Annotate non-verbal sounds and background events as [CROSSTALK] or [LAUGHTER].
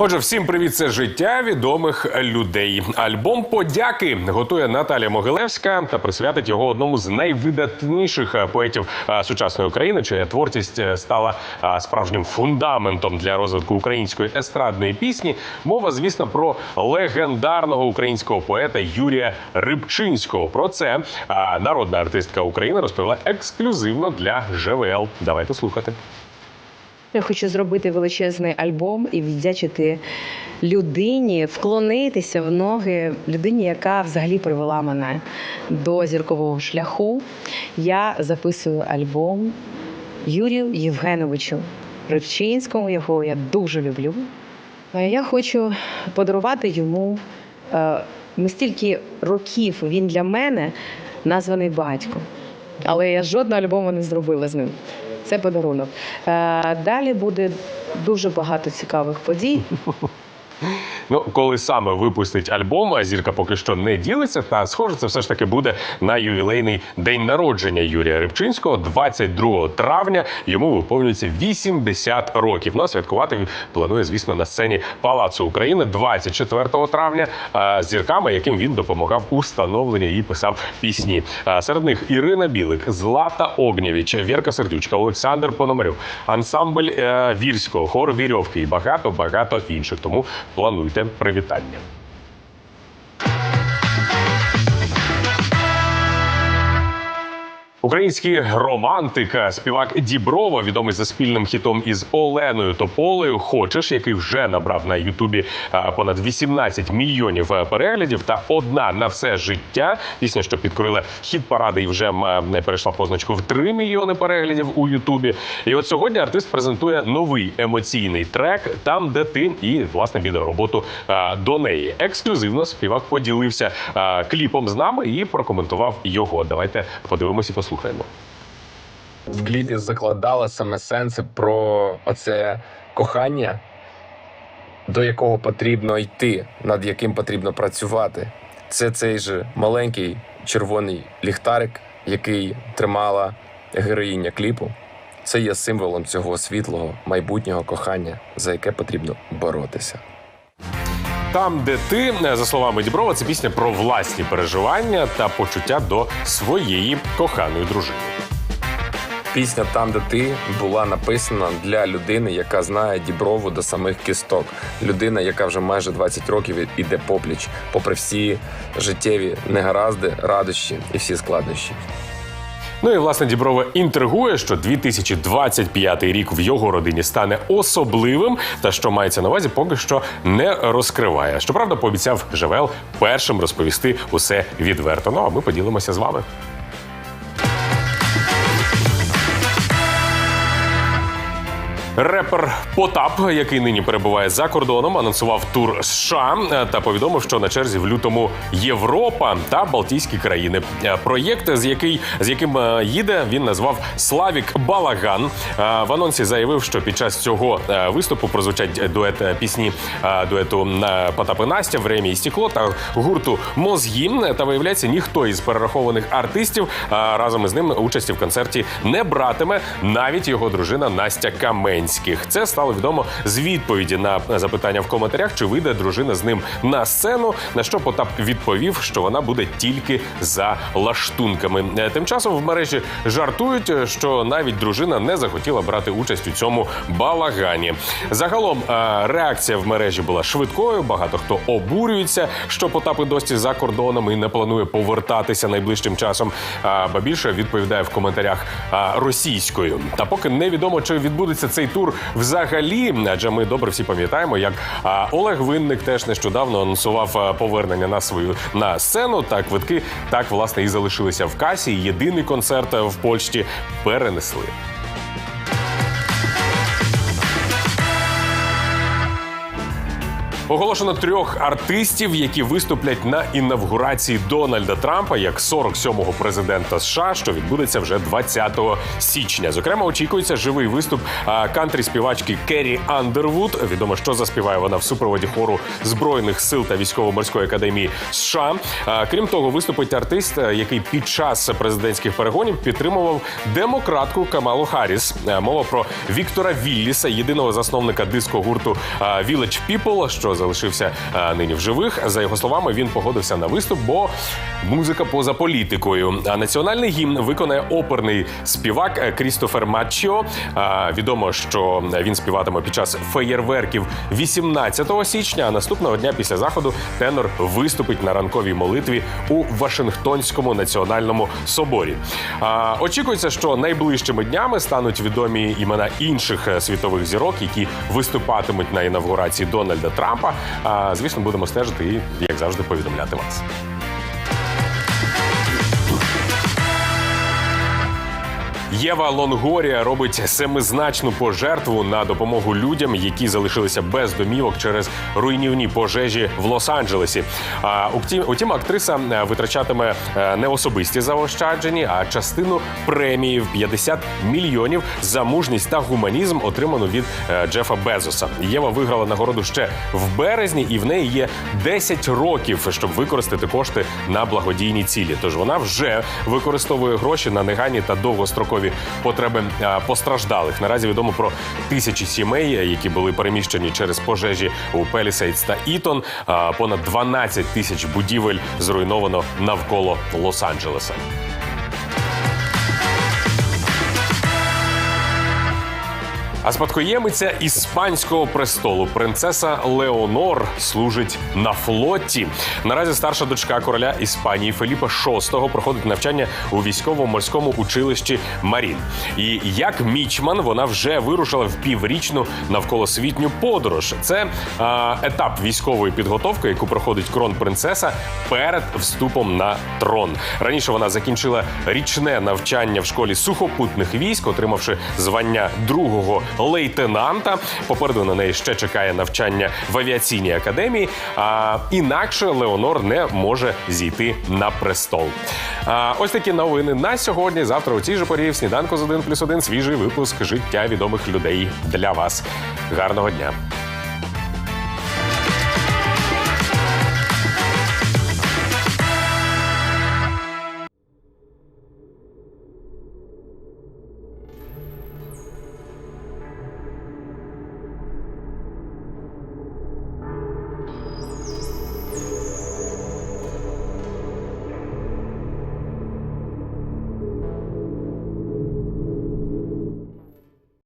Отже, всім привіт, це життя відомих людей. Альбом подяки готує Наталія Могилевська та присвятить його одному з найвидатніших е, поетів е, сучасної України, чия творчість е, стала справжнім фундаментом для розвитку української естрадної пісні. Мова, звісно, про легендарного українського поета Юрія Рибчинського. Про це народна артистка України розповіла ексклюзивно для ЖВЛ. Давайте слухати. Я хочу зробити величезний альбом і віддячити людині, вклонитися в ноги людині, яка взагалі привела мене до зіркового шляху. Я записую альбом Юрію Євгеновичу Рибчинському, якого я дуже люблю. Е, Я хочу подарувати йому е, не стільки років він для мене названий батько. Але я жодного альбому не зробила з ним. Це подарунок. Е, Далі буде дуже багато цікавих подій. [LAUGHS] Ну, коли саме випустить альбом, а зірка поки що не ділиться. Та схоже, це все ж таки буде на ювілейний день народження Юрія Рибчинського, 22 травня. Йому виповнюється 80 років. Ну, а святкувати планує, звісно, на сцені Палацу України 24 травня зірками, яким він допомагав у становленні і писав пісні. Серед них Ірина Білик, Злата Огнєвіч, Вірка Сердючка, Олександр Пономарьов, ансамбль е, Вірського, хор Вірьовки і багато багато інших. Тому плануйте привітання. Український романтик, співак Діброва, відомий за спільним хітом із Оленою Тополею. Хочеш, який вже набрав на Ютубі понад 18 мільйонів переглядів, та одна на все життя. Пісня, що підкорила хіт паради і вже не перейшла позначку в 3 мільйони переглядів у Ютубі. І от сьогодні артист презентує новий емоційний трек, там, де ти, і власне відеороботу до неї. Ексклюзивно співак поділився кліпом з нами і прокоментував його. Давайте подивимося і послухаємо. В кліпі закладала саме сенси про оце кохання, до якого потрібно йти, над яким потрібно працювати. Це цей же маленький червоний ліхтарик, який тримала героїня кліпу. Це є символом цього світлого майбутнього кохання, за яке потрібно боротися. Там, де ти, за словами Діброва, це пісня про власні переживання та почуття до своєї коханої дружини. Пісня Там, де ти була написана для людини, яка знає Діброву до самих кісток. Людина, яка вже майже 20 років іде попліч, попри всі життєві негаразди, радощі і всі складнощі. Ну і власне Діброва інтригує, що 2025 рік в його родині стане особливим, та що мається на увазі, поки що не розкриває. Щоправда, пообіцяв Жевел першим розповісти усе відверто. Ну а ми поділимося з вами. Репер Потап, який нині перебуває за кордоном, анонсував тур США е, та повідомив, що на черзі в лютому Європа та Балтійські країни. Е, Проєкт, з який з яким е, їде, він назвав Славік Балаган. В анонсі заявив, що під час цього виступу прозвучать дует пісні дуету Потап і Настя «Время і стекло» та гурту Мозгі. Та виявляється, ніхто із перерахованих артистів разом із ним участі в концерті не братиме, навіть його дружина Настя Каменських. Це стало відомо з відповіді на запитання в коментарях, чи вийде дружина з ним на сцену. На що Потап відповів, що вона буде тільки за лаштунками. Е, Тим часом в мережі жартують, е, що навіть дружина не захотіла брати участь у цьому балагані. Загалом е, реакція в мережі була швидкою. Багато хто обурюється, що Потап і досі за кордоном і не планує повертатися найближчим часом. Ба більше відповідає в коментарях російською. Та поки невідомо, чи відбудеться цей тур взагалі, адже ми добре всі пам'ятаємо, як Олег Винник теж нещодавно анонсував повернення на свою на сцену. Та квитки так власне і залишилися в касі. Єдиний концерт в Польщі перенесли. Оголошено трьох артистів, які виступлять на інавгурації Дональда Трампа як 47-го президента США, що відбудеться вже 20 січня. Зокрема, очікується живий виступ кантрі співачки Керрі Андервуд. Відомо, що заспіває вона в супроводі хору збройних сил та військово-морської академії США. Крім того, виступить артист, який під час президентських перегонів підтримував демократку Камалу Харріс. Мова про Віктора Вілліса, єдиного засновника диско-гурту Village People, що залишився е, нині в живих. За його словами, він погодився на виступ, бо музика поза політикою. А національний гімн виконає оперний співак е, Крістофер Матчіо. Е, Відомо, що він співатиме під час феєрверків 18 січня. А наступного дня після заходу тенор виступить на ранковій молитві у Вашингтонському національному соборі. Очікується, що найближчими днями стануть відомі імена інших світових зірок, які виступатимуть на інавгурації Дональда Трампа. А, звісно, будемо стежити і, як завжди, повідомляти вас. Єва Лонгорія робить семизначну пожертву на допомогу людям, які залишилися без домівок через руйнівні пожежі в Лос-Анджелесі. А утім, утім, актриса е, витрачатиме е, не особисті заощаджені, а частину премії в 50 мільйонів за мужність та гуманізм, отриману від е, Джефа Безоса. Єва виграла нагороду ще в березні, і в неї є 10 років, щоб використати кошти на благодійні цілі. Тож вона вже використовує гроші на негайні та довгострокові потреби е, постраждалих. Наразі відомо про тисячі сімей, які були переміщені через пожежі у Пелісейдс та Ітон. Понад 12 тисяч будівель зруйновано навколо Лос-Анджелеса. А спадкоємиця іспанського престолу принцеса Леонор служить на флоті. Наразі старша дочка короля Іспанії Феліпа VI проходить навчання у військово-морському училищі Марін. І як мічман вона вже вирушила в піврічну навколосвітню подорож. Це а, етап військової підготовки, яку проходить крон принцеса перед вступом на трон. Раніше вона закінчила річне навчання в школі сухопутних військ, отримавши звання другого лейтенанта. Попереду на неї ще чекає навчання в авіаційній академії. А інакше Леонор не може зійти на престол. А, ось такі новини на сьогодні. Завтра у цій же порі в сніданку з 1 плюс 1 свіжий випуск життя відомих людей для вас. Гарного дня.